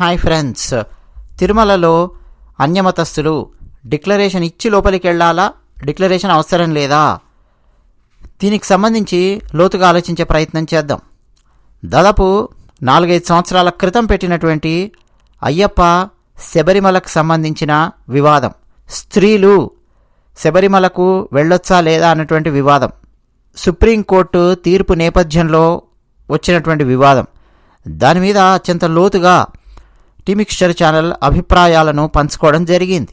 Hi friends. తిరుమలలో అన్యమతస్థులు declaration ఇచ్చి లోపలికి వెళ్ళాలా డిక్లరేషన్ అవసరం లేదా? దీనికి సంబంధించి లోతుగా ఆలోచించే ప్రయత్నం చేద్దాం. దాదాపు నాలుగైదు సంవత్సరాల క్రితం పెట్టినటువంటి అయ్యప్ప శబరిమలకు సంబంధించిన వివాదం. స్త్రీలు శబరిమలకు వెళ్ళొచ్చా లేదా అన్నటువంటి వివాదం. సుప్రీంకోర్టు తీర్పు నేపథ్యంలో వచ్చినటువంటి వివాదం. దాని మీద అత్యంత లోతుగా టీమిక్స్చర్ ఛానల్ అభిప్రాయాలను పంచుకోవడం జరిగింది.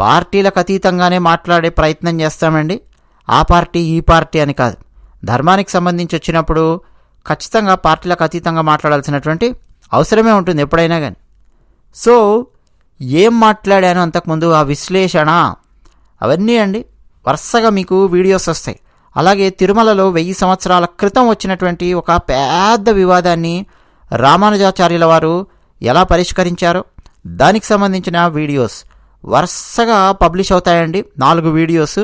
పార్టీలకు అతీతంగానే మాట్లాడే ప్రయత్నం చేస్తామండి. ఆ పార్టీ ఈ పార్టీ అని కాదు. ధర్మానికి సంబంధించి వచ్చినప్పుడు ఖచ్చితంగా పార్టీలకు అతీతంగా మాట్లాడాల్సినటువంటి అవసరమే ఉంటుంది ఎప్పుడైనా కానీ సో ఏం మాట్లాడాను అంతకుముందు ఆ విశ్లేషణ అవన్నీ అండి. వరుసగా మీకు వీడియోస్ వస్తాయి. అలాగే తిరుమలలో వెయ్యి సంవత్సరాల క్రితం వచ్చినటువంటి ఒక పెద్ద వివాదాన్ని రామానుజాచార్యుల వారు ఎలా పరిష్కరించారో? దానికి సంబంధించిన వీడియోస్ వరుసగా పబ్లిష్ అవుతాయండి. నాలుగు వీడియోస్.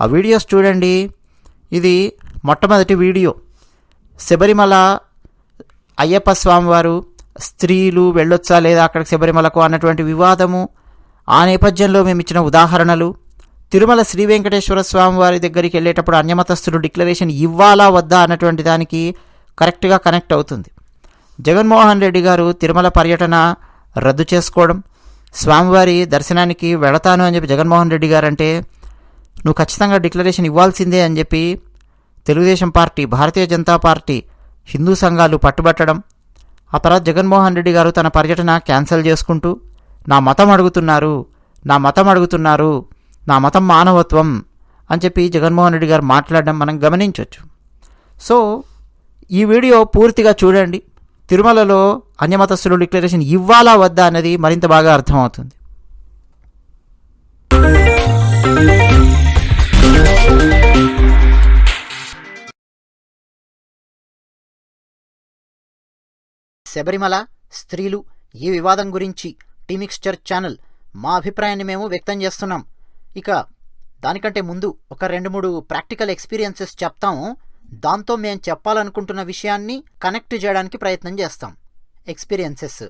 ఆ వీడియోస్ చూడండి. ఇది మొట్టమొదటి వీడియో. శబరిమల అయ్యప్ప స్వామివారు స్త్రీలు వెళ్ళొచ్చా లేదా అక్కడికి శబరిమలకు అన్నటువంటి వివాదము ఆ నేపథ్యంలో మేము ఇచ్చిన ఉదాహరణలు. తిరుమల శ్రీ వెంకటేశ్వర స్వామి వారి దగ్గరికి వెళ్ళేటప్పుడు అన్యమతస్థులు డిక్లరేషన్ ఇవ్వాలా వద్దా అన్నటువంటి దానికి కరెక్ట్గా కనెక్ట్ అవుతుంది. జగన్మోహన్ రెడ్డి గారు తిరుమల పర్యటన రద్దు చేసుకోవడం స్వామివారి దర్శనానికి వెళతాను అని చెప్పి జగన్మోహన్ రెడ్డి గారు అంటే నువ్వు ఖచ్చితంగా డిక్లరేషన్ ఇవ్వాల్సిందే అని చెప్పి తెలుగుదేశం పార్టీ భారతీయ జనతా పార్టీ హిందూ సంఘాలు పట్టుబట్టడం ఆ తర్వాత జగన్మోహన్ రెడ్డి గారు తన పర్యటన క్యాన్సిల్ చేసుకుంటూ నా మతం అడుగుతున్నారు నా మతం అడుగుతున్నారు నా మతం మానవత్వం అని చెప్పి జగన్మోహన్ రెడ్డి గారు మాట్లాడడం మనం గమనించవచ్చు సో ఈ వీడియో పూర్తిగా చూడండి. తిరుమలలో అన్యమతస్థులు డిక్లరేషన్ ఇవ్వాలా వద్దా అనేది మరింత బాగా అర్థమవుతుంది. శబరిమల స్త్రీలు ఈ వివాదం గురించి టీమిక్స్చర్ ఛానల్ మా అభిప్రాయాన్ని మేము వ్యక్తం చేస్తున్నాం. ఇక దానికంటే ముందు ఒక రెండు మూడు ప్రాక్టికల్ ఎక్స్పీరియన్సెస్ చెప్తాము. దాంతో మేము చెప్పాలనుకుంటున్న విషయాన్ని కనెక్ట్ చేయడానికి ప్రయత్నం చేస్తాం. ఎక్స్పీరియన్సెస్.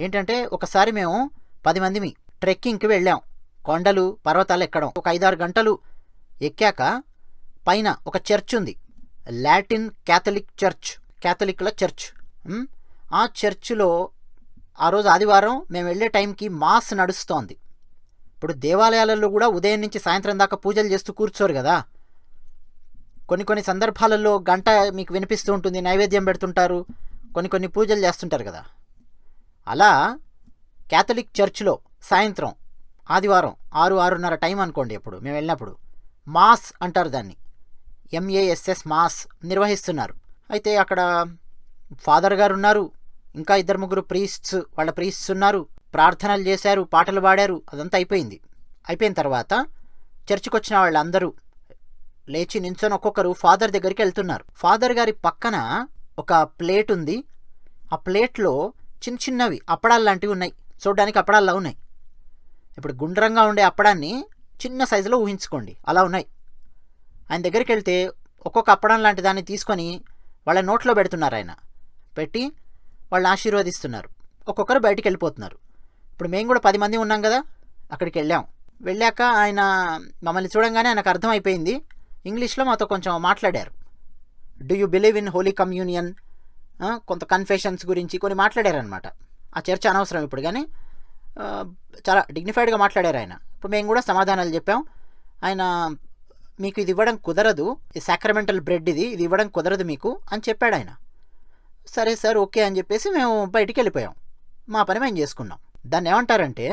ఏంటంటే ఒకసారి మేము పది మందిమి ట్రెక్కింగ్కి వెళ్ళాం. కొండలు పర్వతాలు ఎక్కడం. ఒక ఐదారు గంటలు ఎక్కాక పైన ఒక చర్చ్ ఉంది. Latin Catholic church. క్యాథలిక్ల చర్చ్. ఆ చర్చిలో ఆ రోజు ఆదివారం మేము వెళ్ళే టైంకి మాస్ నడుస్తోంది. ఇప్పుడు దేవాలయాలలో కూడా ఉదయం నుంచి సాయంత్రం దాకా పూజలు చేస్తూ కూర్చోరు కదా. కొన్ని కొన్ని సందర్భాలలో గంట మీకు వినిపిస్తూ ఉంటుంది నైవేద్యం పెడుతుంటారు కొన్ని కొన్ని పూజలు చేస్తుంటారు కదా. అలా క్యాథలిక్ చర్చ్లో సాయంత్రం ఆదివారం ఆరు ఆరున్నర టైం అనుకోండి ఇప్పుడు మేము వెళ్ళినప్పుడు మాస్ అంటారు దాన్ని. ఎంఏఎస్ఎస్ మాస్ నిర్వహిస్తున్నారు. అయితే అక్కడ ఫాదర్ గారు ఉన్నారు ఇంకా ఇద్దరు ముగ్గురు ప్రీస్ట్స్ వాళ్ళ ప్రీస్ట్స్ ఉన్నారు ప్రార్థనలు చేశారు పాటలు పాడారు అదంతా అయిపోయింది. అయిపోయిన తర్వాత చర్చికి వచ్చిన వాళ్ళందరూ లేచి నించొని ఒక్కొక్కరు ఫాదర్ దగ్గరికి వెళ్తున్నారు. ఫాదర్ గారి పక్కన ఒక ప్లేట్ ఉంది. ఆ ప్లేట్లో చిన్న చిన్నవి అప్పడాలు లాంటివి ఉన్నాయి. చూడడానికి అప్పడాల్లా ఉన్నాయి. ఇప్పుడు గుండ్రంగా ఉండే అప్పడాన్ని చిన్న సైజులో ఊహించుకోండి. అలా ఉన్నాయి. ఆయన దగ్గరికి వెళ్తే ఒక్కొక్క అప్పడం లాంటి దాన్ని తీసుకొని వాళ్ళ నోట్లో పెడుతున్నారు ఆయన. పెట్టి వాళ్ళని ఆశీర్వదిస్తున్నారు. ఒక్కొక్కరు బయటికి వెళ్ళిపోతున్నారు. ఇప్పుడు మేము కూడా పది మంది ఉన్నాం కదా అక్కడికి వెళ్ళాం. వెళ్ళాక ఆయన మమ్మల్ని చూడంగానే ఆయనకు అర్థమైపోయింది. ఇంగ్లీష్లో మాతో కొంచెం మాట్లాడారు. Do you believe in holy communion కొంత కన్ఫెషన్స్ గురించి కొన్ని మాట్లాడారనమాట ఆ చర్చ అనవసరం ఇప్పుడు కానీ చాలా డిగ్నిఫైడ్గా మాట్లాడారు ఆయన. ఇప్పుడు మేము కూడా సమాధానాలు చెప్పాం. ఆయన మీకు ఇది ఇవ్వడం కుదరదు. ఈ సాక్రమెంటల్ బ్రెడ్ ఇది ఇది ఇవ్వడం కుదరదు మీకు అని చెప్పాడు ఆయన. సరే సార్ ఓకే అని చెప్పేసి మేము బయటికి వెళ్ళిపోయాం. మా పని మేము చేసుకున్నాం. దాన్ని ఏమంటారంటే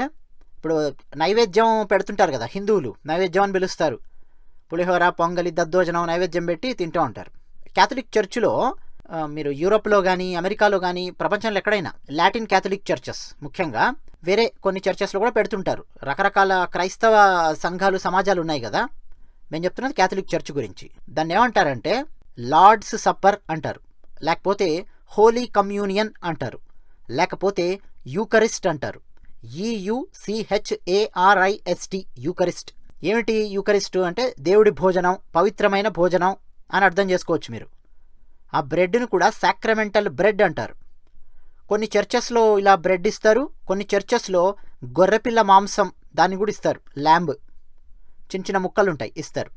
ఇప్పుడు నైవేద్యం పెడుతుంటారు కదా హిందువులు నైవేద్యం అని పిలుస్తారు. పులిహోర పొంగలి దద్దోజనం నైవేద్యం పెట్టి తింటూ ఉంటారు. క్యాథలిక్ చర్చిలో మీరు యూరోప్లో కానీ అమెరికాలో కానీ ప్రపంచంలో ఎక్కడైనా లాటిన్ క్యాథలిక్ చర్చెస్ ముఖ్యంగా వేరే కొన్ని చర్చెస్లో కూడా పెడుతుంటారు. రకరకాల క్రైస్తవ సంఘాలు సమాజాలు ఉన్నాయి కదా. మేము చెప్తున్నది క్యాథలిక్ చర్చ్ గురించి. దాన్ని ఏమంటారంటే లార్డ్స్ సప్పర్ అంటారు. లేకపోతే హోలీ కమ్యూనియన్ అంటారు. లేకపోతే యూకరిస్ట్ అంటారు. ఈయుసిహెచ్ఏఆర్ఐఎస్టి యూకరిస్ట్. ఏమిటి యూకరిస్టు అంటే దేవుడి భోజనం పవిత్రమైన భోజనం అని అర్థం చేసుకోవచ్చు మీరు. ఆ బ్రెడ్ను కూడా సాక్రమెంటల్ బ్రెడ్ అంటారు. కొన్ని చర్చెస్లో ఇలా బ్రెడ్ ఇస్తారు కొన్ని చర్చెస్లో గొర్రెపిల్ల మాంసం దాన్ని కూడా ఇస్తారు ల్యాంబ్. చిన్న చిన్న ముక్కలు ఉంటాయి ఇస్తారు.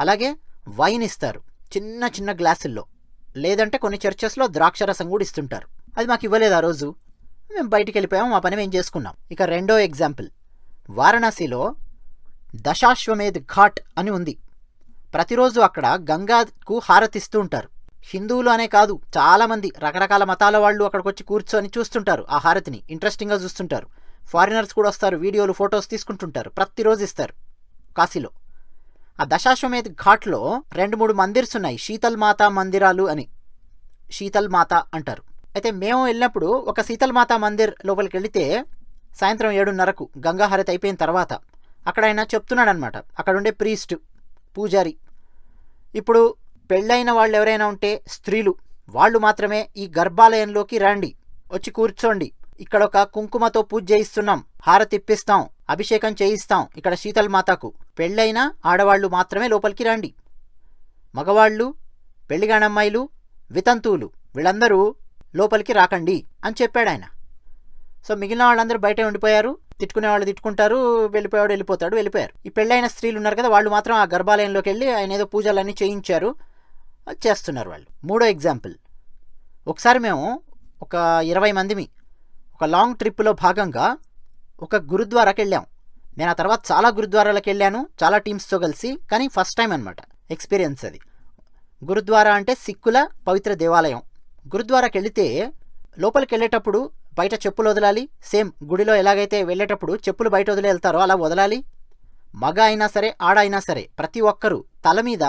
అలాగే వైన్ ఇస్తారు చిన్న చిన్న గ్లాసుల్లో. లేదంటే కొన్ని చర్చెస్లో ద్రాక్ష రసం కూడా ఇస్తుంటారు. అది మాకు ఇవ్వలేదు ఆ రోజు. మేము బయటికి వెళ్ళిపోయాము మా పని మేము చేసుకున్నాం. ఇక రెండో ఎగ్జాంపుల్. వారణాసిలో దశాశ్వమేధ్ ఘాట్ అని ఉంది. ప్రతిరోజు అక్కడ గంగాకు హారతిస్తూ ఉంటారు. హిందువులు అనే కాదు చాలామంది రకరకాల మతాల వాళ్ళు అక్కడికి వచ్చి కూర్చొని చూస్తుంటారు ఆ హారతిని. ఇంట్రెస్టింగ్గా చూస్తుంటారు. ఫారినర్స్ కూడా వస్తారు వీడియోలు ఫొటోస్ తీసుకుంటుంటారు. ప్రతిరోజు ఇస్తారు కాశీలో. ఆ దశాశ్వమేధ్ ఘాట్లో రెండు మూడు మందిర్స్ ఉన్నాయి. శీతల్ మాతా మందిరాలు అని. శీతల్ మాత అంటారు. అయితే మేము వెళ్ళినప్పుడు ఒక శీతల్ మాతా మందిర్ లోపలికి వెళితే సాయంత్రం ఏడున్నరకు గంగాహారతి అయిపోయిన తర్వాత అక్కడ ఆయన చెప్తున్నాడు అనమాట అక్కడ ఉండే ప్రీస్ట్ పూజారి. ఇప్పుడు పెళ్ళైన వాళ్ళు ఎవరైనా ఉంటే స్త్రీలు వాళ్ళు మాత్రమే ఈ గర్భాలయంలోకి రండి. వచ్చి కూర్చోండి. ఇక్కడ ఒక కుంకుమతో పూజ చేయిస్తున్నాం. హారతిప్పిస్తాం అభిషేకం చేయిస్తాం ఇక్కడ శీతల్ మాతకు పెళ్ళైన ఆడవాళ్ళు మాత్రమే లోపలికి రండి. మగవాళ్ళు పెళ్ళిగానమ్మాయిలు వితంతువులు వీళ్ళందరూ లోపలికి రాకండి అని చెప్పాడు ఆయన సో మిగిలిన వాళ్ళందరూ బయట ఉండిపోయారు. తిట్టుకునే వాళ్ళు తిట్టుకుంటారు వెళ్ళిపోయాడు వెళ్ళిపోతాడు వెళ్ళిపోయారు. ఈ పెళ్ళైన స్త్రీలు ఉన్నారు కదా వాళ్ళు మాత్రం ఆ గర్భాలయంలోకి వెళ్ళి ఆయన ఏదో పూజలన్నీ చేయించారు. చేస్తున్నారు వాళ్ళు. మూడో ఎగ్జాంపుల్. ఒకసారి మేము ఒక ఇరవై మందిమి ఒక లాంగ్ ట్రిప్లో భాగంగా ఒక గురుద్వారాకి వెళ్ళాం. నేను ఆ తర్వాత చాలా గురుద్వారాలకు వెళ్ళాను చాలా టీమ్స్తో కలిసి కానీ ఫస్ట్ టైం అనమాట ఎక్స్పీరియన్స్ అది. గురుద్వారా అంటే సిక్కుల పవిత్ర దేవాలయం. గురుద్వారాకి వెళితే లోపలికి వెళ్ళేటప్పుడు బయట చెప్పులు వదలాలి? సేమ్ గుడిలో ఎలాగైతే వెళ్ళేటప్పుడు చెప్పులు బయట వదిలి వెళ్తారో అలా వదలాలి? మగ అయినా సరే ఆడ అయినా సరే ప్రతి ఒక్కరూ తల మీద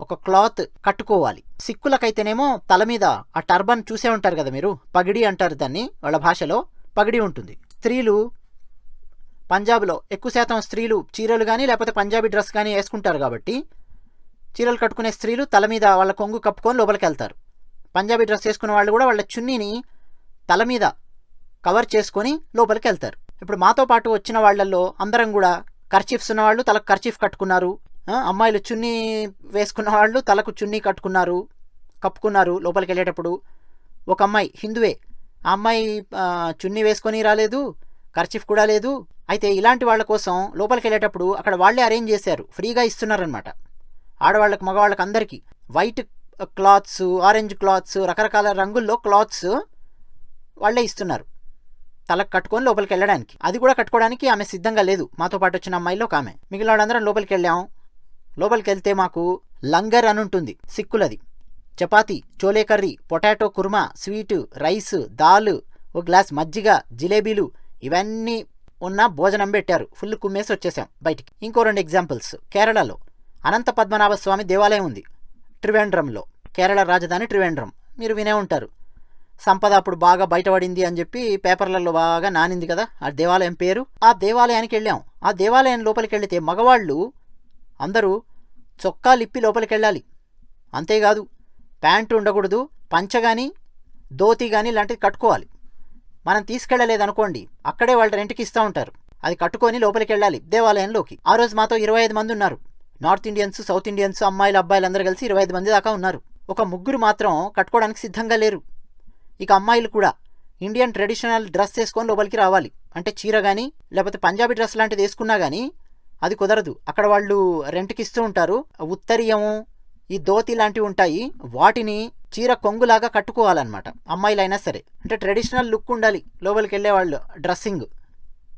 ఒక క్లాత్ కట్టుకోవాలి. సిక్కులకైతేనేమో తల మీద ఆ టర్బన్ చూసే ఉంటారు కదా మీరు? పగిడి అంటారు దాన్ని వాళ్ళ భాషలో పగిడి ఉంటుంది. స్త్రీలు పంజాబ్లో ఎక్కువ శాతం స్త్రీలు చీరలు కానీ లేకపోతే పంజాబీ డ్రెస్ కానీ వేసుకుంటారు కాబట్టి చీరలు కట్టుకునే స్త్రీలు తల మీద వాళ్ళ కొంగు కప్పుకొని లోపలికి వెళ్తారు పంజాబీ డ్రెస్ వేసుకున్న వాళ్ళు కూడా వాళ్ళ చున్నీని తల మీద కవర్ చేసుకొని లోపలికి వెళ్తారు ఇప్పుడు మాతో పాటు వచ్చిన వాళ్ళల్లో అందరం కూడా కర్చీఫ్స్ ఉన్నవాళ్ళు తలకు కర్చీఫ్ కట్టుకున్నారు. అమ్మాయిలు చున్నీ వేసుకున్న వాళ్ళు తలకు చున్నీ కట్టుకున్నారు కప్పుకున్నారు లోపలికి వెళ్ళేటప్పుడు ఒక అమ్మాయి హిందువే. ఆ అమ్మాయి చున్నీ వేసుకొని రాలేదు కర్చీఫ్ కూడా లేదు. అయితే ఇలాంటి వాళ్ళ కోసం లోపలికి వెళ్ళేటప్పుడు అక్కడ వాళ్ళే అరేంజ్ చేశారు. ఫ్రీగా ఇస్తున్నారనమాట ఆడవాళ్ళకి మగవాళ్ళకి అందరికీ. వైట్ క్లాత్స్ ఆరెంజ్ క్లాత్స్ రకరకాల రంగుల్లో క్లాత్స్ వాళ్ళే ఇస్తున్నారు. తలకు కట్టుకొని లోపలికి వెళ్ళడానికి. అది కూడా కట్టుకోవడానికి ఆమె సిద్ధంగా లేదు. మాతో పాటు వచ్చిన అమ్మాయిలో ఒక ఆమె. మిగిలిన వాళ్ళందరం లోపలికి వెళ్ళాం. లోపలికి వెళ్తే మాకు లంగర్ అని ఉంటుంది. సిక్కులది. Chapati chole curry potato kurma sweet rice dal ఒక గ్లాస్ మజ్జిగ జిలేబీలు ఇవన్నీ ఉన్న భోజనం పెట్టారు. ఫుల్ కుమ్మేసి వచ్చేసాం బయటికి. ఇంకో రెండు ఎగ్జాంపుల్స్. కేరళలో అనంత పద్మనాభ స్వామి దేవాలయం ఉంది. త్రివేండ్రంలో. కేరళ రాజధాని త్రివేండ్రం. మీరు వినే ఉంటారు. సంపద అప్పుడు బాగా బయటపడింది అని చెప్పి పేపర్లలో బాగా నానింది కదా. ఆ దేవాలయం పేరు. ఆ దేవాలయానికి వెళ్ళాం. ఆ దేవాలయం లోపలికి వెళితే మగవాళ్ళు అందరూ చొక్కా లిప్పి లోపలికి వెళ్ళాలి. అంతేకాదు ప్యాంటు ఉండకూడదు పంచ కానీ ధోతి కానీ ఇలాంటివి కట్టుకోవాలి. మనం తీసుకెళ్ళలేదనుకోండి అక్కడే వాళ్ళ రెంట్కి ఇస్తూ ఉంటారు. అది కట్టుకొని లోపలికి వెళ్ళాలి దేవాలయంలోకి. ఆ రోజు మాతో ఇరవై ఐదు మంది ఉన్నారు. నార్త్ ఇండియన్స్ సౌత్ ఇండియన్స్ అమ్మాయిలు అబ్బాయిలు అందరూ కలిసి ఇరవై ఐదు మంది దాకా ఉన్నారు. ఒక ముగ్గురు మాత్రం కట్టుకోవడానికి సిద్ధంగా లేరు. ఇక అమ్మాయిలు కూడా ఇండియన్ ట్రెడిషనల్ డ్రెస్ వేసుకొని లోపలికి రావాలి. అంటే చీర కానీ లేకపోతే పంజాబీ డ్రెస్ లాంటిది వేసుకున్నా కానీ అది కుదరదు. అక్కడ వాళ్ళు రెంట్కి ఇస్తూ ఉంటారు. ఉత్తరీయము ఈ ధోతి లాంటివి ఉంటాయి. వాటిని చీర కొంగులాగా కట్టుకోవాలన్నమాట. అమ్మాయిలైనా సరే. అంటే ట్రెడిషనల్ లుక్ ఉండాలి లోపలికి వెళ్ళే వాళ్ళు డ్రెస్సింగ్.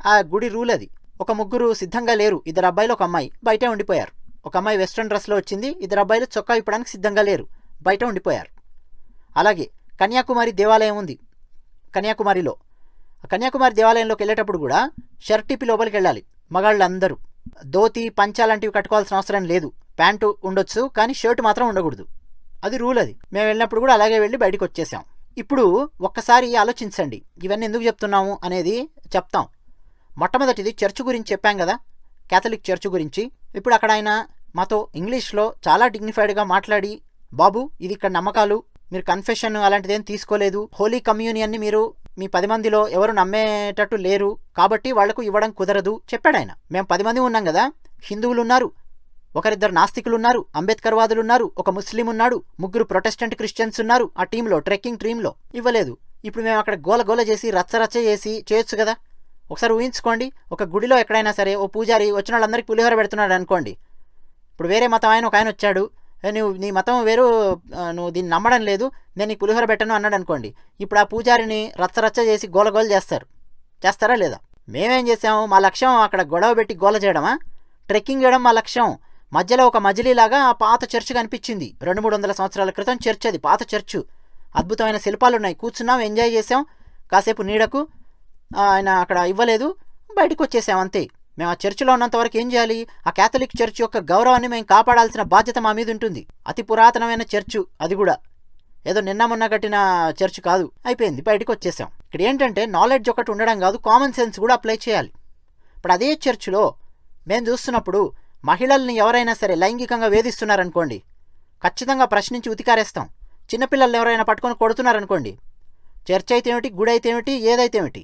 ఆ గుడి రూల్ అది. ఒక ముగ్గురు సిద్ధంగా లేరు. ఇద్దరు అబ్బాయిలు ఒక అమ్మాయి బయటే ఉండిపోయారు. ఒక అమ్మాయి వెస్ట్రన్ డ్రెస్లో వచ్చింది. ఇద్దరు అబ్బాయిలు చొక్కా ఇప్పడానికి సిద్ధంగా లేరు. బయట ఉండిపోయారు. అలాగే కన్యాకుమారి దేవాలయం ఉంది. కన్యాకుమారిలో. కన్యాకుమారి దేవాలయంలోకి వెళ్ళేటప్పుడు కూడా షర్ట్ ఇప్పి లోపలికి వెళ్ళాలి. మగాళ్ళందరూ. ధోతి పంచా లాంటివి కట్టుకోవాల్సిన అవసరం లేదు. ప్యాంటు ఉండొచ్చు కానీ షర్ట్ మాత్రం ఉండకూడదు. అది రూల్ అది. మేము వెళ్ళినప్పుడు కూడా అలాగే వెళ్ళి బయటకు వచ్చేసాం. ఇప్పుడు ఒక్కసారి ఆలోచించండి. ఇవన్నీ ఎందుకు చెప్తున్నాము అనేది చెప్తాం. మొట్టమొదటిది చర్చ్ గురించి చెప్పాం కదా. క్యాథలిక్ చర్చ్ గురించి. ఇప్పుడు అక్కడ ఆయన మాతో ఇంగ్లీష్లో చాలా డిగ్నిఫైడ్గా మాట్లాడి బాబు ఇది ఇక్కడ నమ్మకాలు మీరు కన్ఫెషన్ అలాంటిది ఏం తీసుకోలేదు. హోలీ కమ్యూనియన్ని మీరు మీ పది మందిలో ఎవరు నమ్మేటట్టు లేరు. కాబట్టి వాళ్ళకు ఇవ్వడం కుదరదు. చెప్పాడు ఆయన. మేము పది మంది ఉన్నాం కదా. హిందువులు ఉన్నారు. ఒకరిద్దరు నాస్తికులు ఉన్నారు. అంబేద్కర్ వాదులు ఉన్నారు. ఒక ముస్లిం ఉన్నాడు. ముగ్గురు ప్రొటెస్టెంట్ క్రిస్టియన్స్ ఉన్నారు. ఆ టీంలో ట్రెక్కింగ్ టీంలో ఇవ్వలేదు. ఇప్పుడు మేము అక్కడ గోల గోల చేసి రచ్చ రచ్చ చేసి చేయొచ్చు కదా. ఒకసారి ఊహించుకోండి. ఒక గుడిలో ఎక్కడైనా సరే ఓ పూజారి వచ్చిన వాళ్ళందరికీ పులిహోర పెడుతున్నాడు అనుకోండి. ఇప్పుడు వేరే మతం ఆయన ఒక ఆయన వచ్చాడు. నువ్వు నీ మతం వేరు నువ్వు దీన్ని నమ్మడం లేదు నేను నీకు పులిహోర పెట్టను అన్నాడు అనుకోండి. ఇప్పుడు ఆ పూజారిని రచ్చ రచ్చ చేసి గోల గోల చేస్తారు. చేస్తారా లేదా? మేమేం చేసాము? మా లక్ష్యం అక్కడ గొడవ పెట్టి గోల చేయడమా? ట్రెక్కింగ్ చేయడం మా లక్ష్యం. మధ్యలో ఒక మజిలీలాగా ఆ పాత చర్చ్ కనిపించింది. రెండు మూడు వందల సంవత్సరాల క్రితం చర్చ్ అది పాత చర్చు. అద్భుతమైన శిల్పాలు ఉన్నాయి. కూర్చున్నాం ఎంజాయ్ చేసాం. కాసేపు నీడకు ఆయన అక్కడ ఇవ్వలేదు. బయటకు వచ్చేసాం అంతే. మేము ఆ చర్చిలో ఉన్నంతవరకు ఏం చేయాలి? ఆ కేథలిక్ చర్చ్ యొక్క గౌరవాన్ని మేము కాపాడాల్సిన బాధ్యత మా మీద ఉంటుంది. అతి పురాతనమైన చర్చు అది కూడా. ఏదో నిన్న మొన్న కట్టిన చర్చ్ కాదు. అయిపోయింది. బయటకు వచ్చేసాం. ఇక్కడ ఏంటంటే నాలెడ్జ్ ఒకటి ఉండడం కాదు. కామన్ సెన్స్ కూడా అప్లై చేయాలి. ఇప్పుడు అదే చర్చిలో మేము చూస్తున్నప్పుడు మహిళల్ని ఎవరైనా సరే లైంగికంగా వేధిస్తున్నారనుకోండి ఖచ్చితంగా ప్రశ్నించి ఉతికారేస్తాం. చిన్నపిల్లల్ని ఎవరైనా పట్టుకొని కొడుతున్నారనుకోండి చర్చ్ అయితే ఏమిటి గుడి అయితే ఏమిటి ఏదైతే ఏమిటి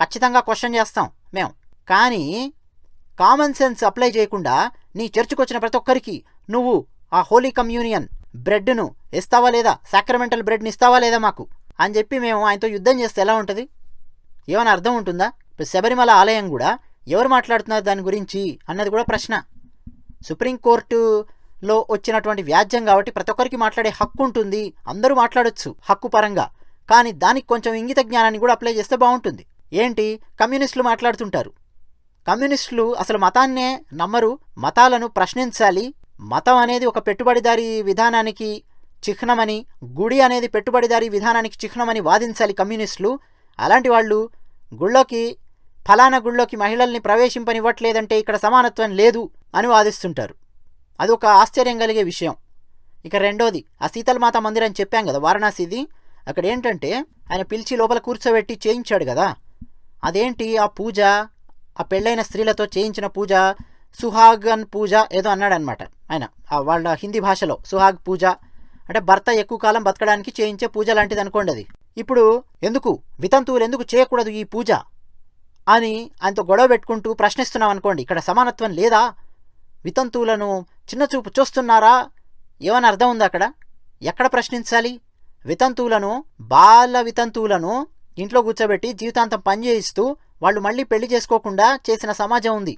ఖచ్చితంగా క్వశ్చన్ చేస్తాం మేము. కానీ కామన్ సెన్స్ అప్లై చేయకుండా నీ చర్చికొచ్చిన వచ్చిన ప్రతి ఒక్కరికి నువ్వు ఆ హోలీ కమ్యూనియన్ బ్రెడ్ను ఇస్తావా లేదా? సాక్రమెంటల్ బ్రెడ్ని ఇస్తావా లేదా మాకు? అని చెప్పి మేము ఆయనతో యుద్ధం చేస్తే ఎలా ఉంటుంది? ఏమైనా అర్థం ఉంటుందా? ఇప్పుడు శబరిమల ఆలయం కూడా ఎవరు మాట్లాడుతున్నారు దాని గురించి అన్నది కూడా ప్రశ్న. సుప్రీంకోర్టులో వచ్చినటువంటి వ్యాజ్యం కాబట్టి ప్రతి ఒక్కరికి మాట్లాడే హక్కు ఉంటుంది. అందరూ మాట్లాడొచ్చు హక్కు పరంగా. కానీ దానికి కొంచెం ఇంగిత జ్ఞానాన్ని కూడా అప్లై చేస్తే బాగుంటుంది. ఏంటి? కమ్యూనిస్టులు మాట్లాడుతుంటారు. కమ్యూనిస్టులు అసలు మతాన్నే నమ్మరు మతాలను ప్రశ్నించాలి. మతం అనేది ఒక పెట్టుబడిదారీ విధానానికి చిహ్నమని గుడి అనేది పెట్టుబడిదారీ విధానానికి చిహ్నమని వాదించాలి కమ్యూనిస్టులు. అలాంటి వాళ్ళు గుళ్ళోకి ఫలానా గుళ్ళోకి మహిళల్ని ప్రవేశింపనివ్వట్లేదంటే ఇక్కడ సమానత్వం లేదు అని వాదిస్తుంటారు. అది ఒక ఆశ్చర్యం కలిగే విషయం. ఇక రెండోది ఆ శీతలమాత మందిరం అని చెప్పాం కదా వారణాసిది. అక్కడ ఏంటంటే ఆయన పిలిచి లోపల కూర్చోబెట్టి చేయించాడు కదా. అదేంటి ఆ పూజ? ఆ పెళ్ళైన స్త్రీలతో చేయించిన పూజ సుహాగన్ పూజ ఏదో అన్నాడనమాట ఆయన. ఆ వాళ్ళ హిందీ భాషలో సుహాగ్ పూజ. అంటే భర్త ఎక్కువ కాలం బతకడానికి చేయించే పూజ లాంటిది అనుకోండి అది. ఇప్పుడు ఎందుకు? వితంతువులు ఎందుకు చేయకూడదు ఈ పూజ? అని ఆయనతో గొడవ పెట్టుకుంటూ ప్రశ్నిస్తున్నాం అనుకోండి ఇక్కడ సమానత్వం లేదా? వితంతువులను చిన్నచూపు చూస్తున్నారా? ఏమని అర్థం ఉందా అక్కడ? ఎక్కడ ప్రశ్నించాలి? వితంతువులను బాల వితంతువులను ఇంట్లో కూర్చోబెట్టి జీవితాంతం పనిచేయిస్తూ వాళ్ళు మళ్ళీ పెళ్ళి చేసుకోకుండా చేసిన సమాజం ఉంది.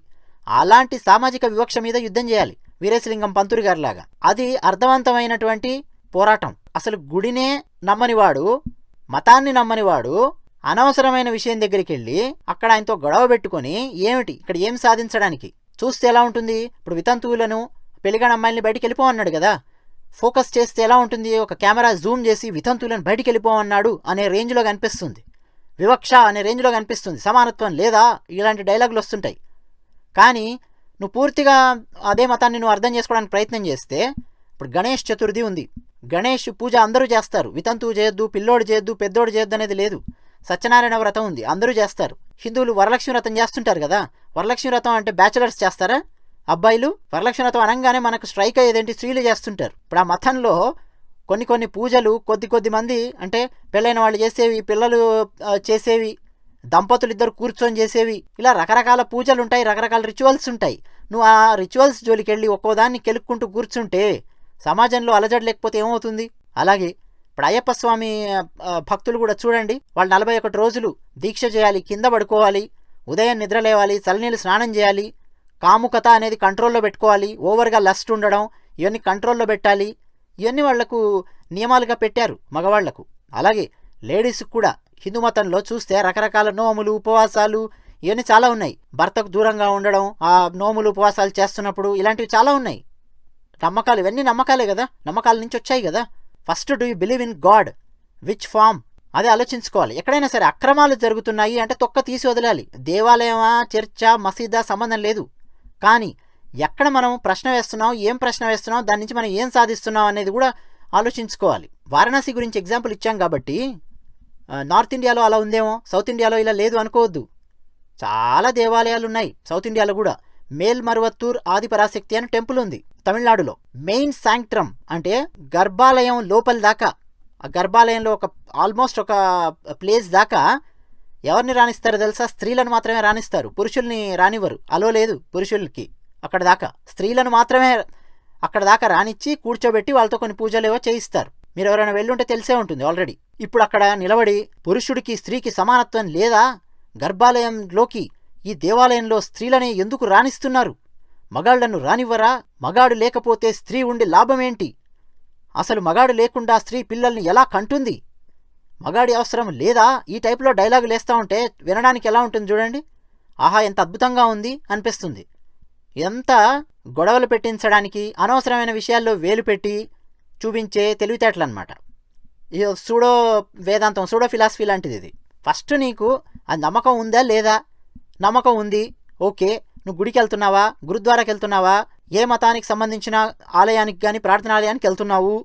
అలాంటి సామాజిక వివక్ష మీద యుద్ధం చేయాలి. వీరేశలింగం పంతురి గారిలాగా. అది అర్థవంతమైనటువంటి పోరాటం. అసలు గుడినే నమ్మనివాడు మతాన్ని నమ్మనివాడు అనవసరమైన విషయం దగ్గరికి వెళ్ళి అక్కడ ఆయనతో గొడవ పెట్టుకొని ఏమిటి? ఇక్కడ ఏం సాధించడానికి? చూస్తే ఎలా ఉంటుంది? ఇప్పుడు వితంతువులను పెళ్ళిగాని అమ్మాయిని బయటికి వెళ్ళిపోమన్నాడు కదా. ఫోకస్ చేస్తే ఎలా ఉంటుంది? ఒక కెమెరా జూమ్ చేసి వితంతువులను బయటికి వెళ్ళిపోమన్నాడు అనే రేంజ్లో కనిపిస్తుంది. వివక్ష అనే రేంజ్లో కనిపిస్తుంది. సమానత్వం లేదా? ఇలాంటి డైలాగులు వస్తుంటాయి. కానీ నువ్వు పూర్తిగా అదే మతాన్ని నువ్వు అర్థం చేసుకోవడానికి ప్రయత్నం చేస్తే ఇప్పుడు గణేష్ చతుర్థి ఉంది. గణేష్ పూజ అందరూ చేస్తారు. వితంతువు చేయొద్దు పిల్లోడు చేయొద్దు పెద్దోడు చేయొద్దు అనేది లేదు. సత్యనారాయణ వ్రతం ఉంది. అందరూ చేస్తారు. హిందువులు వరలక్ష్మి వ్రతం చేస్తుంటారు కదా? వరలక్ష్మి వ్రతం అంటే బ్యాచులర్స్ చేస్తారా? అబ్బాయిలు? వరలక్ష్మి వ్రతం అనగానే మనకు స్ట్రైక్ అయ్యేదేంటి? స్త్రీలు చేస్తుంటారు. ఇప్పుడు ఆ మతంలో కొన్ని కొన్ని పూజలు కొద్ది కొద్ది మంది అంటే పెళ్ళైన వాళ్ళు చేసేవి పిల్లలు చేసేవి దంపతులు ఇద్దరు కూర్చొని చేసేవి. ఇలా రకరకాల పూజలు ఉంటాయి రకరకాల రిచువల్స్ ఉంటాయి. నువ్వు ఆ రిచువల్స్ జోలికి వెళ్ళి ఒక్కోదాన్ని కెలుక్కుంటూ కూర్చుంటే సమాజంలో అలజడి లేకపోతే ఏమవుతుంది? అలాగే ఇప్పుడు అయ్యప్ప స్వామి భక్తులు కూడా చూడండి వాళ్ళు నలభై ఒకటి రోజులు దీక్ష చేయాలి కింద పడుకోవాలి ఉదయం నిద్ర లేవాలి చల్లనీళ్ళు స్నానం చేయాలి కాముకత అనేది కంట్రోల్లో పెట్టుకోవాలి ఓవర్గా లస్ట్ ఉండడం ఇవన్నీ కంట్రోల్లో పెట్టాలి ఇవన్నీ వాళ్ళకు నియమాలుగా పెట్టారు మగవాళ్ళకు. అలాగే లేడీస్కి కూడా హిందూ మతంలో చూస్తే రకరకాల నోములు ఉపవాసాలు ఇవన్నీ చాలా ఉన్నాయి. భర్తకు దూరంగా ఉండడం ఆ నోములు ఉపవాసాలు చేస్తున్నప్పుడు ఇలాంటివి చాలా ఉన్నాయి. నమ్మకాలు ఇవన్నీ నమ్మకాలే కదా? నమ్మకాల నుంచి వచ్చాయి కదా? First do you believe in God? Which form? అదే ఆలోచించుకోవాలి. ఎక్కడైనా సరే అక్రమాలు జరుగుతున్నాయి అంటే తొక్క తీసి వదలాలి. దేవాలయమా చర్చా మసీదా సంబంధం లేదు. కానీ ఎక్కడ మనం ప్రశ్న వేస్తున్నాం ఏం ప్రశ్న వేస్తున్నాం దాని నుంచి మనం ఏం సాధిస్తున్నాం అనేది కూడా ఆలోచించుకోవాలి. వారణాసి గురించి ఎగ్జాంపుల్ ఇచ్చాం కాబట్టి నార్త్ ఇండియాలో అలా ఉందేమో సౌత్ ఇండియాలో ఇలా లేదు అనుకోవద్దు. చాలా దేవాలయాలు ఉన్నాయి సౌత్ ఇండియాలో కూడా. మేల్ మరువత్తూర్ ఆదిపరాశక్తి అని టెంపుల్ ఉంది తమిళనాడులో. మెయిన్ శాంక్ట్రమ్ అంటే గర్భాలయం లోపల దాకా. ఆ గర్భాలయంలో ఒక ఆల్మోస్ట్ ఒక ప్లేస్ దాకా ఎవరిని రాణిస్తారో తెలుసా? స్త్రీలను మాత్రమే రాణిస్తారు. పురుషుల్ని రానివ్వరు. అలో లేదు పురుషులకి. అక్కడ దాకా. స్త్రీలను మాత్రమే అక్కడ దాకా రానిచ్చి కూర్చోబెట్టి వాళ్ళతో కొన్ని పూజలు ఏవో చేయిస్తారు. మీరు ఎవరైనా వెళ్ళుంటే తెలిసే ఉంటుంది ఆల్రెడీ ఇప్పుడు అక్కడ నిలబడి పురుషుడికి స్త్రీకి సమానత్వం లేదా? గర్భాలయంలోకి ఈ దేవాలయంలో స్త్రీలని ఎందుకు రాణిస్తున్నారు? మగాళ్ళను రానివ్వరా? మగాడు లేకపోతే స్త్రీ ఉండి లాభమేంటి అసలు మగాడు లేకుండా స్త్రీ పిల్లల్ని ఎలా కంటుంది? మగాడి అవసరం లేదా? ఈ టైప్లో డైలాగులు వేస్తూ ఉంటే వినడానికి ఎలా ఉంటుంది చూడండి. ఆహా ఎంత అద్భుతంగా ఉంది అనిపిస్తుంది. ఎంత గొడవలు పెట్టించడానికి అనవసరమైన విషయాల్లో వేలు పెట్టి చూపించే తెలివితేటలన్నమాట. ఇది సూడో వేదాంతం సూడో ఫిలాసఫీ లాంటిది ఇది. ఫస్ట్ నీకు ఆ నమ్మకం ఉందా లేదా? నమ్మకం ఉంది. ఓకే నువ్వు గుడికి వెళ్తున్నావా? గురుద్వారాకి వెళ్తున్నావా? ఏ మతానికి సంబంధించిన ఆలయానికి కానీ ప్రార్థనాలయానికి వెళ్తున్నావు?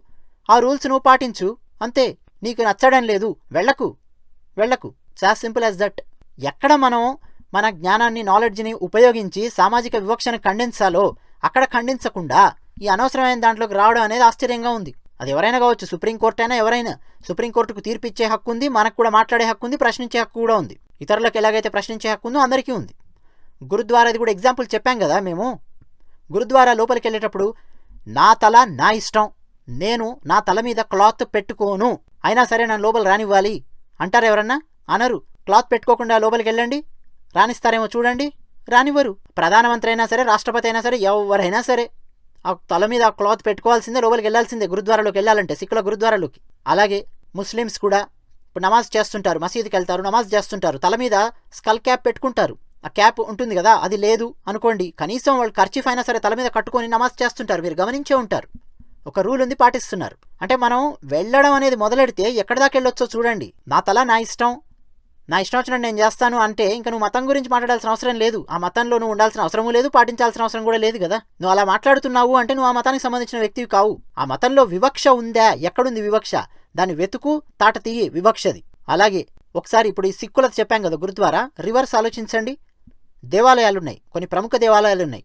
ఆ రూల్స్ నువ్వు పాటించు. అంతే. నీకు నచ్చడం లేదు. వెళ్ళకు. వెళ్ళకు. చాలా సింపుల్ యాజ్ దట్ ఎక్కడ మనం మన జ్ఞానాన్ని నాలెడ్జ్ని ఉపయోగించి సామాజిక వివక్షను ఖండించాలో అక్కడ ఖండించకుండా ఈ అనవసరమైన దాంట్లోకి రావడం అనేది ఆశ్చర్యంగా ఉంది. అది ఎవరైనా కావచ్చు సుప్రీంకోర్టు అయినా ఎవరైనా సుప్రీంకోర్టుకు తీర్పు ఇచ్చే హక్కు ఉంది మనకు కూడా మాట్లాడే హక్కు ఉంది ప్రశ్నించే హక్కు కూడా ఉంది. ఇతరులకు ఎలాగైతే ప్రశ్నించే హక్కు ఉందో అందరికీ ఉంది. గురుద్వారాది కూడా ఎగ్జాంపుల్ చెప్పాం కదా మేము. గురుద్వారా లోపలికి వెళ్ళేటప్పుడు నా తల నా ఇష్టం నేను నా తల మీద క్లాత్ పెట్టుకోను. అయినా సరే నన్ను లోపల రానివ్వాలి. అంటారు ఎవరన్నా? అనరు. క్లాత్ పెట్టుకోకుండా లోపలికి వెళ్ళండి. రాణిస్తారేమో చూడండి. రానివ్వరు ప్రధానమంత్రి అయినా సరే రాష్ట్రపతి అయినా సరే ఎవరైనా సరే. ఆ తల మీద ఆ క్లాత్ పెట్టుకోవాల్సిందే లోపలికి వెళ్ళాల్సిందే గురుద్వారాలోకి వెళ్ళాలంటే సిక్కుల గురుద్వారాలోకి. అలాగే ముస్లిమ్స్ కూడా ఇప్పుడు నమాజ్ చేస్తుంటారు మసీదుకి వెళ్తారు నమాజ్ చేస్తుంటారు. తల మీద స్కల్ క్యాప్ పెట్టుకుంటారు. ఆ క్యాప్ ఉంటుంది కదా అది లేదు అనుకోండి కనీసం వాళ్ళు ఖర్చీఫ్ అయినా సరే తల మీద కట్టుకొని నమాజ్ చేస్తుంటారు మీరు గమనించే ఉంటారు. ఒక రూల్ ఉంది పాటిస్తున్నారు. అంటే మనం వెళ్ళడం అనేది మొదలెడితే ఎక్కడ దాకా వెళ్ళొచ్చో చూడండి. నా తల నా ఇష్టం నా ఇష్టం వచ్చినట్టు నేను చేస్తాను అంటే ఇంకా నువ్వు మతం గురించి మాట్లాడాల్సిన అవసరం లేదు. ఆ మతంలో నువ్వు ఉండాల్సిన అవసరమూ లేదు పాటించాల్సిన అవసరం కూడా లేదు కదా. నువ్వు అలా మాట్లాడుతున్నావు అంటే నువ్వు ఆ మతానికి సంబంధించిన వ్యక్తివి కావు. ఆ మతంలో వివక్ష ఉందా? ఎక్కడుంది వివక్ష? దాన్ని వెతుకు తాట తీయి వివక్షది. అలాగే ఒకసారి ఇప్పుడు ఈ సిక్కులతో చెప్పాం కదా గురుద్వారా రివర్స్ ఆలోచించండి. దేవాలయాలున్నాయి కొన్ని ప్రముఖ దేవాలయాలున్నాయి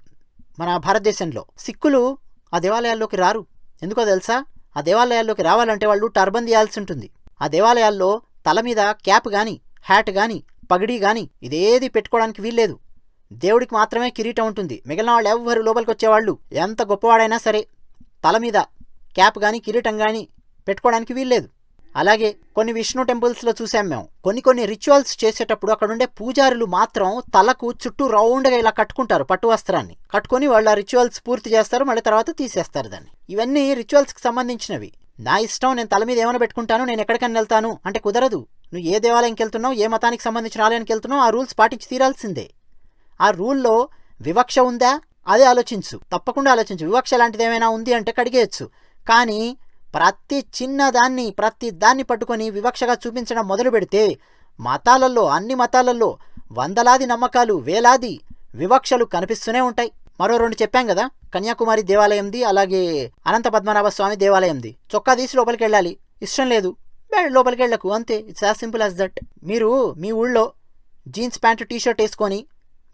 మన భారతదేశంలో. సిక్కులు ఆ దేవాలయాల్లోకి రారు. ఎందుకో తెలుసా? ఆ దేవాలయాల్లోకి రావాలంటే వాళ్ళు టర్బన్ తీయాల్సి ఉంటుంది. ఆ దేవాలయాల్లో తల మీద క్యాప్ కానీ హ్యాట్ గాని పగిడీ గాని ఇదేది పెట్టుకోవడానికి వీల్లేదు. దేవుడికి మాత్రమే కిరీటం ఉంటుంది. మిగిలిన వాళ్ళు ఎవ్వరు లోపలికి వచ్చేవాళ్ళు ఎంత గొప్పవాడైనా సరే తల మీద క్యాప్ గాని కిరీటం గాని పెట్టుకోవడానికి వీల్లేదు. అలాగే కొన్ని విష్ణు టెంపుల్స్లో చూసాం మేము. కొన్ని కొన్ని రిచువల్స్ చేసేటప్పుడు అక్కడ ఉండే పూజారులు మాత్రం తలకు చుట్టూ రౌండ్గా ఇలా కట్టుకుంటారు పట్టు వస్త్రాన్ని. కట్టుకొని వాళ్ళు ఆ రిచువల్స్ పూర్తి చేస్తారు మళ్ళీ తర్వాత తీసేస్తారు దాన్ని. ఇవన్నీ రిచువల్స్కి సంబంధించినవి. నా ఇష్టం నేను తల మీద ఏమైనా పెట్టుకుంటాను నేను ఎక్కడికైనా వెళ్తాను అంటే కుదరదు. నువ్వు ఏ దేవాలయంకి వెళ్తున్నావు ఏ మతానికి సంబంధించిన ఆలయానికి వెళ్తున్నావు ఆ రూల్స్ పాటించి తీరాల్సిందే. ఆ రూల్లో వివక్ష ఉందా? అదే ఆలోచించు. తప్పకుండా ఆలోచించు. వివక్ష లాంటిది ఏమైనా ఉంది అంటే కడిగేయచ్చు. కానీ ప్రతి చిన్నదాన్ని ప్రతి దాన్ని పట్టుకొని వివక్షగా చూపించడం మొదలు పెడితే మతాలలో అన్ని మతాలలో వందలాది నమ్మకాలు వేలాది వివక్షలు కనిపిస్తూనే ఉంటాయి. మరో రెండు చెప్పాం కదా కన్యాకుమారి దేవాలయంది అలాగే అనంత పద్మనాభ స్వామి దేవాలయంది. చొక్కా తీసి లోపలికి వెళ్ళాలి. ఇష్టం లేదు. వెళ్ళు, లోపలికి వెళ్ళకు అంతే. It's as simple as that మీరు మీ ఊళ్ళో జీన్స్ ప్యాంట్ టీషర్ట్ వేసుకొని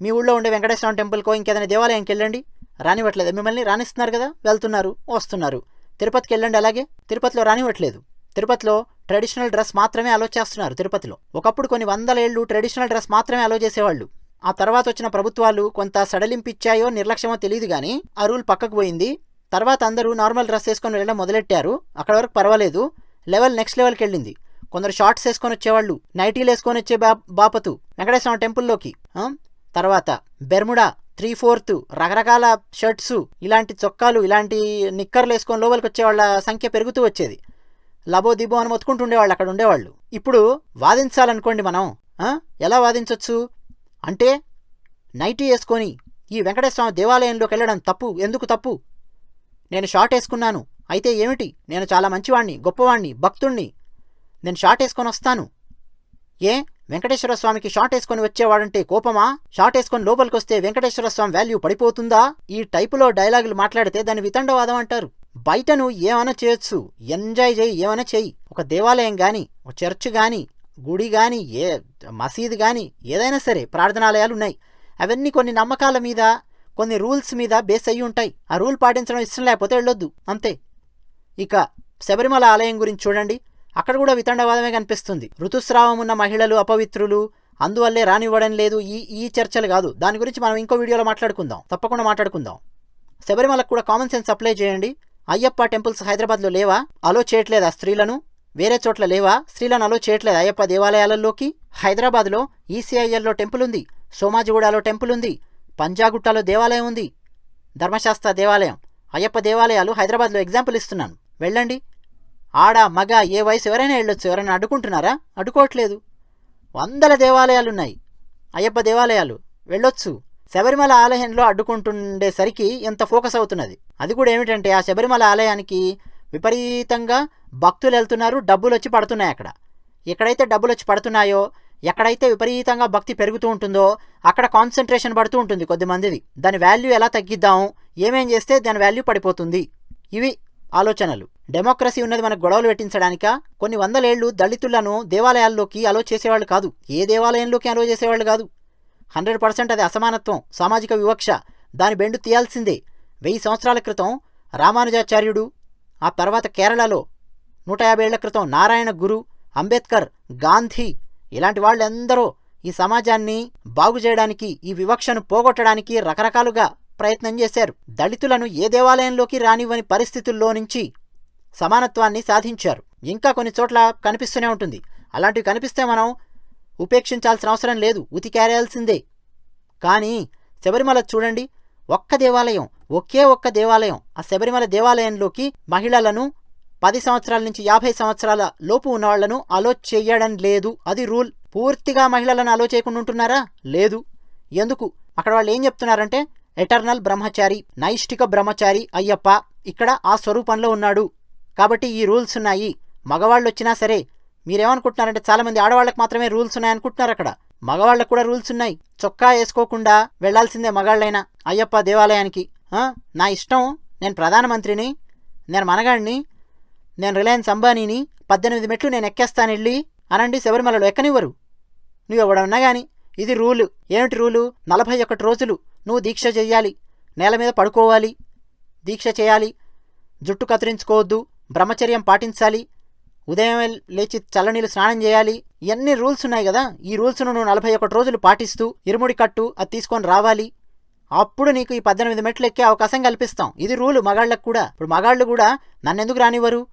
మీ ఊళ్ళో ఉండే వెంకటేశ్వర టెంపుల్కో ఇంకేదైనా దేవాలయంకి వెళ్ళండి. రానివ్వట్లేదు. మిమ్మల్ని రాణిస్తున్నారు కదా? వెళ్తున్నారు వస్తున్నారు. తిరుపతికి వెళ్ళండి అలాగే. తిరుపతిలో రానివ్వట్లేదు. తిరుపతిలో ట్రెడిషనల్ డ్రెస్ మాత్రమే అలో చేస్తున్నారు తిరుపతిలో. ఒకప్పుడు కొన్ని వందల ఏళ్ళు ట్రెడిషనల్ డ్రెస్ మాత్రమే అలో చేసేవాళ్ళు. ఆ తర్వాత వచ్చిన ప్రభుత్వాలు కొంత సడలింపిచ్చాయో నిర్లక్ష్యమో తెలియదు కానీ ఆ రూల్ పక్కకు పోయింది. తర్వాత అందరూ నార్మల్ డ్రెస్ వేసుకొని వెళ్ళడం మొదలెట్టారు. అక్కడ వరకు పర్వాలేదు. లెవెల్ నెక్స్ట్ లెవెల్కి వెళ్ళింది. కొందరు షార్ట్స్ వేసుకొని వచ్చేవాళ్ళు నైటీలు వేసుకొని వచ్చే బా బాపతు వెంకటేశ్వర టెంపుల్లోకి. తర్వాత బెర్ముడా త్రీ ఫోర్త్ రకరకాల షర్ట్స్ ఇలాంటి చొక్కాలు ఇలాంటి నిక్కర్లు వేసుకొని లోపలికి వచ్చే వాళ్ళ సంఖ్య పెరుగుతూ వచ్చేది. లబో దిబో అని మొత్తుకుంటూ ఉండేవాళ్ళు అక్కడ ఉండేవాళ్ళు. ఇప్పుడు వాదించాలనుకోండి మనం ఆ? ఎలా వాదించవచ్చు అంటే నైటీ వేసుకొని ఈ వెంకటేశ్వర దేవాలయంలోకి వెళ్ళడం తప్పు. ఎందుకు తప్పు? నేను షార్ట్ వేసుకున్నాను అయితే ఏమిటి? నేను చాలా మంచివాణ్ణి గొప్పవాణ్ణి భక్తుణ్ణి. నేను షాట్ వేసుకొని వస్తాను. ఏ? వెంకటేశ్వర స్వామికి షాట్ వేసుకొని వచ్చేవాడంటే కోపమా? షాట్ వేసుకొని లోపలికి వస్తే వెంకటేశ్వర స్వామి వాల్యూ పడిపోతుందా? ఈ టైపులో డైలాగులు మాట్లాడితే దాన్ని వితండవాదం అంటారు. బయట నువ్వు ఏమైనా చేయొచ్చు. ఎంజాయ్ చేయి ఏమైనా చెయ్యి ఒక దేవాలయం గాని ఒక చర్చ్ గాని గుడి గాని ఏ మసీదు గాని ఏదైనా సరే ప్రార్థనాలయాలు ఉన్నాయి. అవన్నీ కొన్ని నమ్మకాల మీద కొన్ని రూల్స్ మీద బేస్ అయ్యి ఉంటాయి. ఆ రూల్ పాటించడం ఇష్టం లేకపోతే వెళ్ళొద్దు. అంతే. ఇక శబరిమల ఆలయం గురించి చూడండి. అక్కడ కూడా వితండవాదమే కనిపిస్తుంది. ఋతుస్రావం ఉన్న మహిళలు అపవిత్రులు అందువల్లే రానివ్వడం లేదు. ఈ ఈ చర్చలు కాదు. దాని గురించి మనం ఇంకో వీడియోలో మాట్లాడుకుందాం. తప్పకుండా మాట్లాడుకుందాం. శబరిమలకు కూడా కామన్ సెన్స్ అప్లై చేయండి. అయ్యప్ప టెంపుల్స్ హైదరాబాద్లో లేవా? అలో చేయట్లేదా స్త్రీలను? వేరే చోట్ల లేవా? స్త్రీలను అలో చేయట్లేదు అయ్యప్ప దేవాలయాలలోకి? హైదరాబాద్లో ఈసీఐఎల్లో టెంపుల్ ఉంది. సోమాజిగూడలో టెంపుల్ ఉంది. పంజాగుట్టలో దేవాలయం ఉంది. ధర్మశాస్త్ర దేవాలయం. అయ్యప్ప దేవాలయాలు హైదరాబాద్లో ఎగ్జాంపుల్ ఇస్తున్నాను. వెళ్ళండి. ఆడ మగ ఏ వయసు ఎవరైనా వెళ్ళొచ్చు. ఎవరైనా అడ్డుకుంటున్నారా? అడ్డుకోవట్లేదు. వందల దేవాలయాలున్నాయి. అయ్యప్ప దేవాలయాలు. వెళ్ళొచ్చు. శబరిమల ఆలయంలో అడ్డుకుంటుండేసరికి ఎంత ఫోకస్ అవుతున్నది. అది కూడా ఏమిటంటే ఆ శబరిమల ఆలయానికి విపరీతంగా భక్తులు వెళ్తున్నారు. డబ్బులు వచ్చి పడుతున్నాయి అక్కడ. ఎక్కడైతే డబ్బులు వచ్చి పడుతున్నాయో ఎక్కడైతే విపరీతంగా భక్తి పెరుగుతూ ఉంటుందో అక్కడ కాన్సన్ట్రేషన్ పడుతూ ఉంటుంది కొద్దిమందిది. దాని వాల్యూ ఎలా తగ్గిద్దాం? ఏమేం చేస్తే దాని వాల్యూ పడిపోతుంది? ఇవి ఆలోచనలు. డెమోక్రసీ ఉన్నది మనకు గొడవలు పెట్టించడానిక? కొన్ని వందలేళ్ళు దళితులను దేవాలయాల్లోకి అలో చేసేవాళ్ళు కాదు. ఏ దేవాలయంలోకి అలో చేసేవాళ్ళు కాదు. హండ్రెడ్ పర్సెంట్ అది అసమానత్వం సామాజిక వివక్ష. దాని బెండు తీయాల్సిందే. వెయ్యి సంవత్సరాల క్రితం రామానుజాచార్యుడు ఆ తర్వాత కేరళలో నూట యాభై ఏళ్ళ క్రితం నారాయణ గురు అంబేద్కర్ గాంధీ ఇలాంటి వాళ్ళెందరో ఈ సమాజాన్ని బాగు చేయడానికి ఈ వివక్షను పోగొట్టడానికి రకరకాలుగా ప్రయత్నం చేశారు. దళితులను ఏ దేవాలయంలోకి రానివ్వని పరిస్థితుల్లో నుంచి సమానత్వాన్ని సాధించారు. ఇంకా కొన్ని చోట్ల కనిపిస్తూనే ఉంటుంది. అలాంటివి కనిపిస్తే మనం ఉపేక్షించాల్సిన అవసరం లేదు. ఉతికేరేయాల్సిందే కానీ శబరిమల చూడండి. ఒక్క దేవాలయం ఒకే ఒక్క దేవాలయం ఆ శబరిమల దేవాలయంలోకి మహిళలను పది సంవత్సరాల నుంచి యాభై సంవత్సరాల లోపు ఉన్నవాళ్ళను అలో చేయడం లేదు. అది రూల్. పూర్తిగా మహిళలను అలో చేయకుండా ఉంటున్నారా? లేదు. ఎందుకు? అక్కడ వాళ్ళు ఏం చెప్తున్నారంటే ఎటర్నల్ బ్రహ్మచారి నైష్టిక బ్రహ్మచారి అయ్యప్ప ఇక్కడ ఆ స్వరూపంలో ఉన్నాడు. కాబట్టి ఈ రూల్స్ ఉన్నాయి. మగవాళ్ళు వచ్చినా సరే మీరేమనుకుంటున్నారంటే చాలా మంది ఆడవాళ్ళకి మాత్రమే రూల్స్ ఉన్నాయనుకుంటున్నారు అక్కడ. మగవాళ్ళకు కూడా రూల్స్ ఉన్నాయి. చొక్కా వేసుకోకుండా వెళ్ళాల్సిందే మగాళ్ళైనా అయ్యప్ప దేవాలయానికి. నా ఇష్టం. నేను ప్రధానమంత్రిని నేను మనగాడిని నేను రిలయన్స్ అంబానీని పద్దెనిమిది మెట్లు నేను ఎక్కేస్తాను వెళ్ళి అనండి శబరిమలలో ఎక్కనివ్వరు. నువ్వు ఎవడన్నా గాని ఇది రూలు. ఏమిటి రూలు? నలభై ఒకటి రోజులు నువ్వు దీక్ష చెయ్యాలి. నేల మీద పడుకోవాలి. దీక్ష చేయాలి. జుట్టు కత్తిరించుకోవద్దు. బ్రహ్మచర్యం పాటించాలి. ఉదయం లేచి చల్లనీళ్ళు స్నానం చేయాలి. ఇవన్నీ రూల్స్ ఉన్నాయి కదా. ఈ రూల్స్ను నువ్వు నలభై ఒకటి రోజులు పాటిస్తూ ఇరుముడి కట్టు అది తీసుకొని రావాలి. అప్పుడు నీకు ఈ పద్దెనిమిది మెట్లు ఎక్కే అవకాశం కల్పిస్తాం. ఇది రూలు మగాళ్ళకు కూడా. ఇప్పుడు మగాళ్ళు కూడా నన్ను ఎందుకు రానివ్వరు?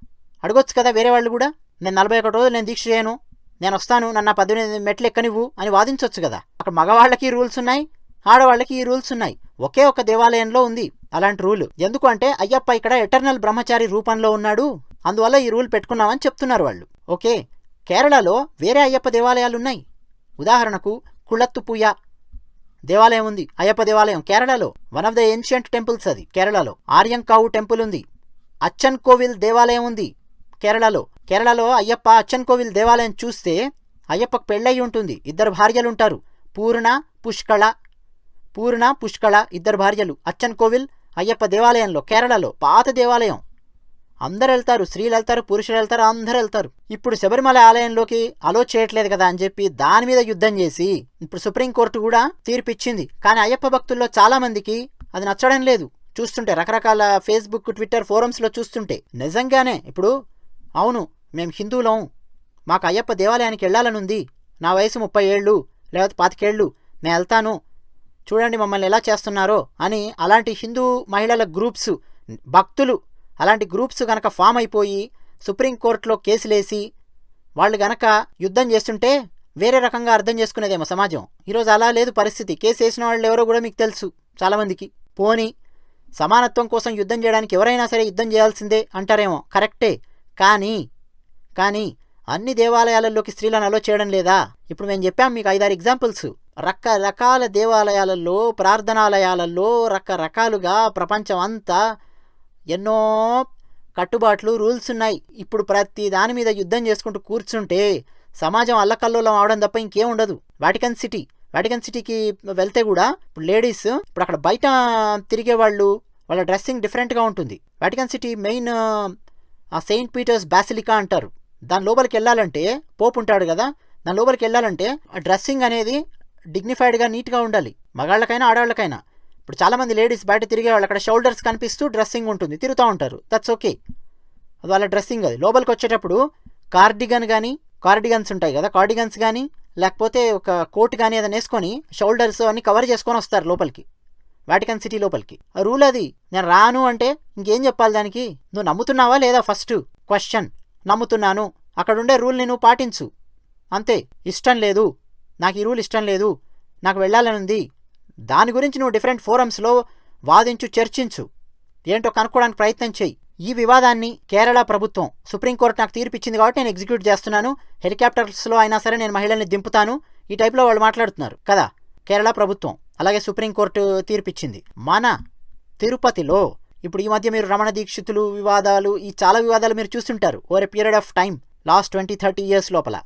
అడగొచ్చు కదా వేరే వాళ్ళు కూడా. నేను నలభై ఒకటి రోజులు నేను దీక్ష చేయను. నేను వస్తాను. నన్ను ఆ పద్దెనిమిది మెట్లు ఎక్కనివ్వు అని వాదించవచ్చు కదా. అక్కడ మగవాళ్ళకి రూల్స్ ఉన్నాయి. ఆడవాళ్ళకి ఈ రూల్స్ ఉన్నాయి. ఒకే ఒక దేవాలయంలో ఉంది. అలాంటి రూల్. ఎందుకు అంటే అయ్యప్ప ఇక్కడ ఎటర్నల్ బ్రహ్మచారి రూపంలో ఉన్నాడు. అందువల్ల ఈ రూల్ పెట్టుకున్నామని చెప్తున్నారు వాళ్ళు. ఓకే? కేరళలో వేరే అయ్యప్ప దేవాలయాలు ఉన్నాయి ఉదాహరణకు కుళత్తుపుయ దేవాలయం ఉంది. అయ్యప్ప దేవాలయం కేరళలో. One of the ancient temples అది కేరళలో. ఆర్యంకావు టెంపుల్ ఉంది. అచ్చన్ కోవిల్ దేవాలయం ఉంది కేరళలో. కేరళలో అయ్యప్ప అచ్చన్ కోవిల్ దేవాలయం చూస్తే అయ్యప్పకు పెళ్ళయి ఉంటుంది. ఇద్దరు భార్యలుంటారు. పూర్ణ పుష్కళ పూర్ణ పుష్కళ ఇద్దరు భార్యలు అచ్చన్ కోవిల్ అయ్యప్ప దేవాలయంలో కేరళలో పాత దేవాలయం. అందరు వెళ్తారు స్త్రీలు వెళ్తారు పురుషులు వెళ్తారు వెళ్తారు ఇప్పుడు శబరిమల ఆలయంలోకి అలో చేయట్లేదు కదా అని చెప్పి దాని మీద యుద్ధం చేసి ఇప్పుడు సుప్రీంకోర్టు కూడా తీర్పిచ్చింది. కానీ అయ్యప్ప భక్తుల్లో చాలా మందికి అది నచ్చడం లేదు. చూస్తుంటే రకరకాల ఫేస్బుక్ ట్విట్టర్ ఫోరమ్స్లో చూస్తుంటే నిజంగానే ఇప్పుడు అవును మేము హిందువులం మాకు అయ్యప్ప దేవాలయానికి వెళ్ళాలనుంది నా వయసు ముప్పై ఏళ్ళు లేకపోతే పాతికేళ్ళు నేను వెళ్తాను చూడండి మమ్మల్ని ఎలా చేస్తున్నారో అని అలాంటి హిందూ మహిళల గ్రూప్స్ భక్తులు అలాంటి గ్రూప్స్ గనక ఫామ్ అయిపోయి సుప్రీంకోర్టులో కేసులేసి వాళ్ళు గనక యుద్ధం చేస్తుంటే వేరే రకంగా అర్థం చేసుకునేదేమో సమాజం. ఈరోజు అలా లేదు పరిస్థితి. కేసు వేసిన వాళ్ళు ఎవరో కూడా మీకు తెలుసు చాలామందికి. పోని సమానత్వం కోసం యుద్ధం చేయడానికి ఎవరైనా సరే యుద్ధం చేయాల్సిందే అంటారేమో. కరెక్టే. కానీ కానీ అన్ని దేవాలయాలలోకి స్త్రీలను అలో చేయడం లేదా? ఇప్పుడు మేము చెప్పాం మీకు ఐదారు ఎగ్జాంపుల్స్ రకరకాల దేవాలయాలలో ప్రార్థనాలయాలలో రకరకాలుగా ప్రపంచం అంతా ఎన్నో కట్టుబాట్లు రూల్స్ ఉన్నాయి. ఇప్పుడు ప్రతి దాని మీద యుద్ధం చేసుకుంటూ కూర్చుంటే సమాజం అల్లకల్లోలం అవడం తప్ప ఇంకేం ఉండదు. వాటికన్ సిటీ వాటికన్ సిటీకి వెళ్తే కూడా ఇప్పుడు లేడీస్ ఇప్పుడు అక్కడ బయట తిరిగే వాళ్ళు వాళ్ళ డ్రెస్సింగ్ డిఫరెంట్గా ఉంటుంది. వాటికన్ సిటీ మెయిన్ ఆ సెయింట్ పీటర్స్ బాసిలికా అంటారు. దాని లోపలికి వెళ్ళాలంటే పోపు ఉంటాడు కదా. దాని లోపలికి వెళ్ళాలంటే ఆ డ్రెస్సింగ్ అనేది డిగ్నిఫైడ్గా నీట్గా ఉండాలి. మగాళ్ళకైనా ఆడవాళ్ళకైనా. ఇప్పుడు చాలామంది లేడీస్ బయట తిరిగే వాళ్ళు అక్కడ షోల్డర్స్ కనిపిస్తూ డ్రెస్సింగ్ ఉంటుంది. తిరుగుతూ ఉంటారు. దట్స్ ఓకే అది వాళ్ళ డ్రెస్సింగ్ అది. లోపలికి వచ్చేటప్పుడు కార్డిగన్ కానీ కార్డిగన్స్ ఉంటాయి కదా కార్డిగన్స్ కానీ లేకపోతే ఒక కోట్ కానీ ఏదైనా వేసుకొని షోల్డర్స్ అన్నీ కవర్ చేసుకొని వస్తారు లోపలికి. వాటికన్ సిటీ లోపలికి. ఆ రూల్ అది. నేను రాను అంటే ఇంకేం చెప్పాలి దానికి? నువ్వు నమ్ముతున్నావా లేదా ఫస్ట్ క్వశ్చన్ నమ్ముతున్నాను. అక్కడుండే రూల్ని నువ్వు పాటించు. అంతే. ఇష్టం లేదు. నాకు ఈ రూల్ ఇష్టం లేదు. నాకు వెళ్ళాలని ఉంది. దాని గురించి నువ్వు డిఫరెంట్ ఫోరమ్స్లో వాదించు చర్చించు. ఏంటో కనుక్కోవడానికి ప్రయత్నం చేయి. ఈ వివాదాన్ని కేరళ ప్రభుత్వం సుప్రీంకోర్టు నాకు తీర్పు ఇచ్చింది కాబట్టి నేను ఎగ్జిక్యూట్ చేస్తున్నాను. హెలికాప్టర్స్లో అయినా సరే నేను మహిళల్ని దింపుతాను. ఈ టైప్లో వాళ్ళు మాట్లాడుతున్నారు. కదా? కేరళ ప్రభుత్వం అలాగే సుప్రీంకోర్టు తీర్పు ఇచ్చింది మన తిరుపతిలో ఇప్పుడు ఈ మధ్య మీరు రమణ దీక్షితులు వివాదాలు ఈ చాలా వివాదాలు మీరు చూస్తుంటారు. Over a period of time last twenty thirty years లోపల.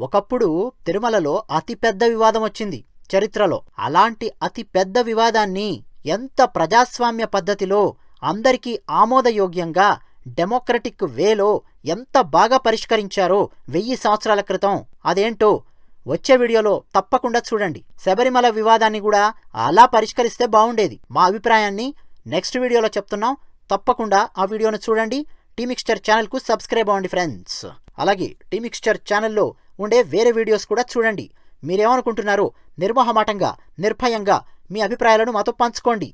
ఒకప్పుడు తిరుమలలో అతిపెద్ద వివాదం వచ్చింది చరిత్రలో. అలాంటి అతి పెద్ద వివాదాన్ని ఎంత ప్రజాస్వామ్య పద్ధతిలో అందరికీ ఆమోదయోగ్యంగా డెమోక్రటిక్ వేలో ఎంత బాగా పరిష్కరించారో వెయ్యి సంవత్సరాల క్రితం. అదేంటో వచ్చే వీడియోలో తప్పకుండా చూడండి. శబరిమల వివాదాన్ని కూడా అలా పరిష్కరిస్తే బాగుండేది. మా అభిప్రాయాన్ని నెక్స్ట్ వీడియోలో చెప్తున్నాం. తప్పకుండా ఆ వీడియోను చూడండి. టీమిక్స్చర్ ఛానల్కు సబ్స్క్రైబ్ అవ్వండి ఫ్రెండ్స్. అలాగే టీమిక్స్చర్ ఛానల్లో ఉండే వేరే వీడియోస్ కూడా చూడండి. మీరేమనుకుంటున్నారో నిర్మోహమాటంగా నిర్భయంగా మీ అభిప్రాయాలను మాతో పంచుకోండి.